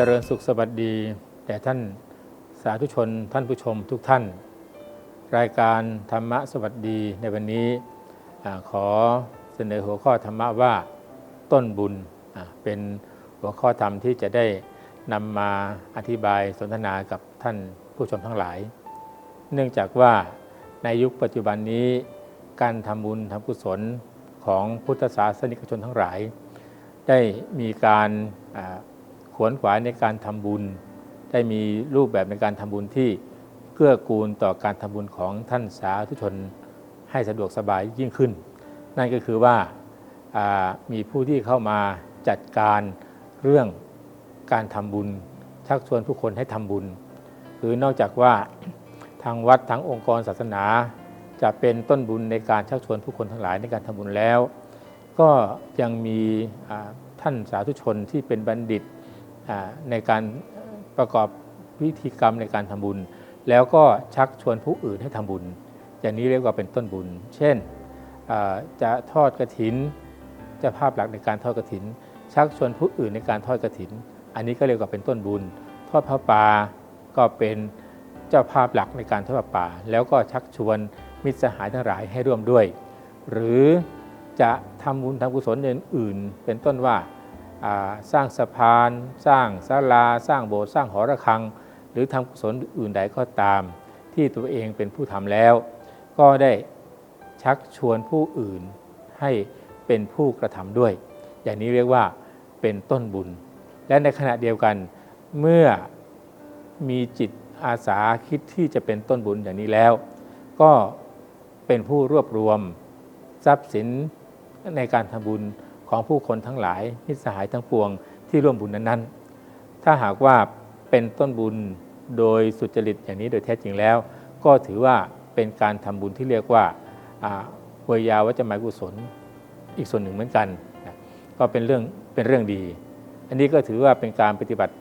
จริญสุขสวัสดีแด่ท่านสาธุชนท่านผู้ชมทุกท่าน รายการธรรมะสวัสดีในวันนี้ขอเสนอหัวข้อธรรมะว่าต้นบุญเป็นหัวข้อธรรมที่จะได้นำมาอธิบายสนทนากับท่านผู้ชมทั้งหลาย เนื่องจากว่าในยุคปัจจุบันนี้การทำบุญทำกุศลของพุทธศาสนิกชนทั้งหลาย ได้มีการ ขวนขวายในการทำบุญ ได้มีรูปแบบในการทำบุญที่เกื้อกูลต่อการทำบุญของท่านสาธุชนให้สะดวกสบายยิ่งขึ้น นั่นก็คือว่าามีผู้ที่เข้ามาจัดการเรื่องการทำบุญ ชักชวนผู้คนให้ทำบุญ คือนอกจากว่าทางวัดทางองค์กรศาสนา จะเป็นต้นบุญในการชักชวนผู้คนทั้งหลายในการทำบุญแล้ว ก็ยังมีท่านสาธุชนที่เป็นบัณฑิต ในการประกอบพิธีกรรมในการทำบุญ แล้วก็ชักชวนผู้อื่นให้ทำบุญ อย่างนี้เรียกว่าเป็นต้นบุญ เช่นจะทอดกระถินจะภาพหลักในการทอดกระถิน ชักชวนผู้อื่นในการทอดกระถิน อันนี้ก็เรียกว่าเป็นต้นบุญ ทอดพระป่าก็เป็นเจ้าภาพหลักในการทอดพระป่า แล้วก็ชักชวนมิตรสหายทั้งหลายให้ร่วมด้วย หรือจะทำบุญทำกุศลอย่างอื่น เป็นต้นว่า สร้างสะพาน สร้างศาลา สร้างโบสถ์สร้างหอระฆัง หรือทำกุศลอื่นใดก็ตาม ที่ตัวเองเป็นผู้ทำแล้ว ก็ได้ชักชวนผู้อื่นให้เป็นผู้กระทำด้วย อย่างนี้เรียกว่าเป็นต้นบุญ และในขณะเดียวกันเมื่อมีจิตอาสาคิดที่จะเป็นต้นบุญอย่างนี้แล้ว ก็เป็นผู้รวบรวมทรัพย์สินในการทำบุญ ของผู้คนทั้งหลายมิตรสหายทั้งปวงที่ร่วมบุญนั้นๆ ถ้าหากว่าเป็นต้นบุญโดยสุจริตอย่างนี้โดยแท้จริงแล้ว ก็ถือว่าเป็นการทำบุญที่เรียกว่าเวยาวัจจะหมายกุศลอีกส่วนหนึ่งเหมือนกันนะก็เป็นเรื่องเป็นเรื่องดี อันนี้ก็ถือว่าเป็นการปฏิบัติ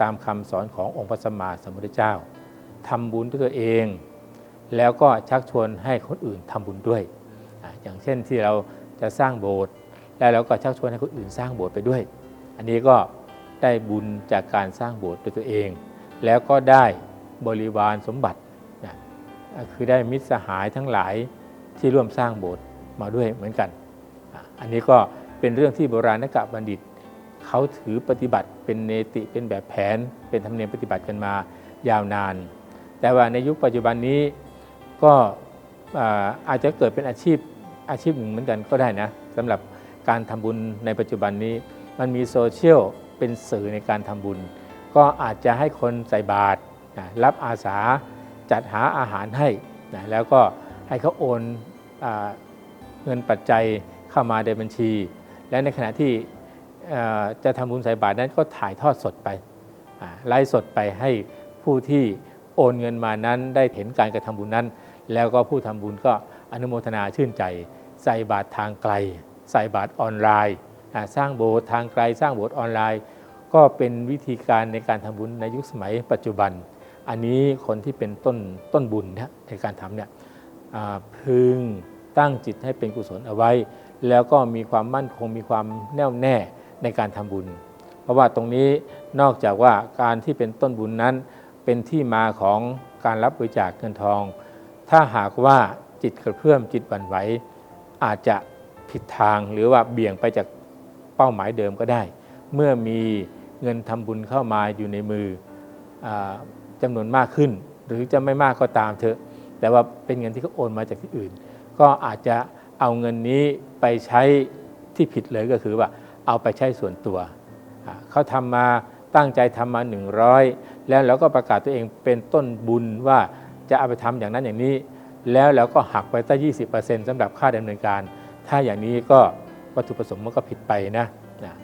ตามคำสอนขององค์พระสัมมาสัมพุทธเจ้าทำบุญด้วยตัวเอง แล้วก็ชักชวนให้คนอื่นทำบุญด้วย อย่างเช่นที่เราจะสร้างโบสถ์ แล้วเราก็ชักชวนให้คนอื่นสร้างโบสถ์ไปด้วย อันนี้ก็ได้บุญจากการสร้างโบสถ์ด้วยตัวเอง แล้วก็ได้บริวารสมบัตินะคือได้มิตรสหายทั้งหลายที่ร่วมสร้างโบสถ์มาด้วยเหมือนกัน อันนี้ก็เป็นเรื่องที่โบราณกะบัณฑิต เขาถือปฏิบัติเป็นเนติเป็นแบบแผน เป็นธรรมเนียมปฏิบัติกันมายาวนาน แต่ว่าในยุคปัจจุบันนี้ก็อาจจะเกิดเป็นอาชีพอาชีพหนึ่งเหมือนกันก็ได้นะสำหรับ การทำบุญในปัจจุบันนี้ มันมีโซเชียลเป็นสื่อในการทำบุญ ก็อาจจะให้คนใส่บาตรนะรับอาสาจัดหาอาหารให้นะแล้วก็ให้เขาโอนอเงินปัจจัยเข้ามาในบัญชี และในขณะที่จะทำบุญใส่บาตรนั้นก็ถ่ายทอดสดไปไลฟ์สดไปให้ผู้ที่โอนเงินมานั้นได้เห็นการกระทำบุญนั้น แล้วก็ผู้ทำบุญก็อนุโมทนาชื่นใจใส่บาตรทางไกล ใส่บาตรออนไลน์ สร้างโบสถ์ทางไกลสร้างโบสถ์ออนไลน์ ก็เป็นวิธีการในการทำบุญในยุคสมัยปัจจุบัน อันนี้คนที่เป็นต้นต้นบุญนในการทำเนี่ยพึงตั้งจิตให้เป็นกุศลเอาไว้ แล้วก็มีความมั่นคงมีความแน่วแน่ในการทำบุญ เพราะว่าตรงนี้นอกจากว่าการที่เป็นต้นบุญนั้น เป็นที่มาของการรับบริจาคเงินทอง ถ้าหากว่าจิตกระเพื่อมจิตหวั่นไหวอาจจะ ผิดทางหรือว่าเบี่ยงไปจากเป้าหมายเดิมก็ได้ เมื่อมีเงินทำบุญเข้ามาอยู่ในมืออาจำนวนมากขึ้น หรือจะไม่มากก็ตามเถอะ แต่ว่าเป็นเงินที่เขาโอนมาจากที่อื่น ก็อาจจะเอาเงินนี้ไปใช้ที่ผิดเลยก็คือว่าเอาไปใช้ส่วนตัว เขาทำมาตั้งใจทำมา 100 แล้วเราก็ประกาศตัวเองเป็นต้นบุญว่าจะเอาไปทำอย่างนั้นอย่างนี้ แล้วเราก็หักไปตั้ง20%สำหรับค่าดำเนินการ ถ้าอย่างนี้ก็วัตถุประสงค์มันก็ผิดไปนะนะ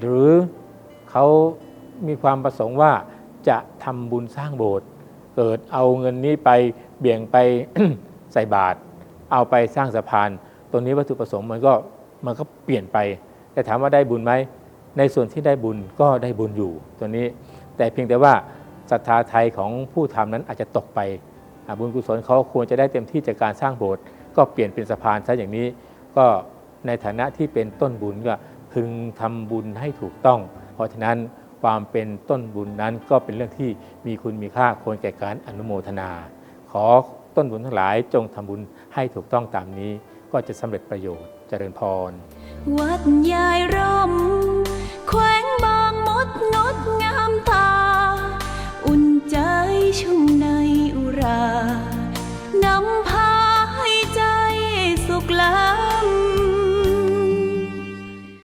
หรือเขามีความประสงค์ว่าจะทำบุญสร้างโบสถ์เกิดเอาเงินนี้ไปเบี่ยงไปใส่บาตรเอาไปสร้างสะพาน ตัวนี้วัตถุประสงค์มันก็มันก็เปลี่ยนไป แต่ถามว่าได้บุญไหมในส่วนที่ได้บุญก็ได้บุญอยู่ตัวนี้ แต่เพียงแต่ว่าศรัทธาไทยของผู้ทำนั้นอาจจะตกไปบุญกุศลเขาควรจะได้เต็มที่จากการสร้างโบสถ์ก็เปลี่ยนเป็นสะพานซะอย่างนี้ ก็ในฐานะที่เป็นต้นบุญก็พึงทำบุญให้ถูกต้อง เพราะฉะนั้นความเป็นต้นบุญนั้นก็เป็นเรื่องที่มีคุณมีค่าควรแก่การอนุโมทนา ขอต้นบุญทั้งหลายจงทำบุญให้ถูกต้องตามนี้ ก็จะสำเร็จประโยชน์เจริญพร วัดยายร่มแขวงบางมดงดงามตา อุ่นใจชุ่ม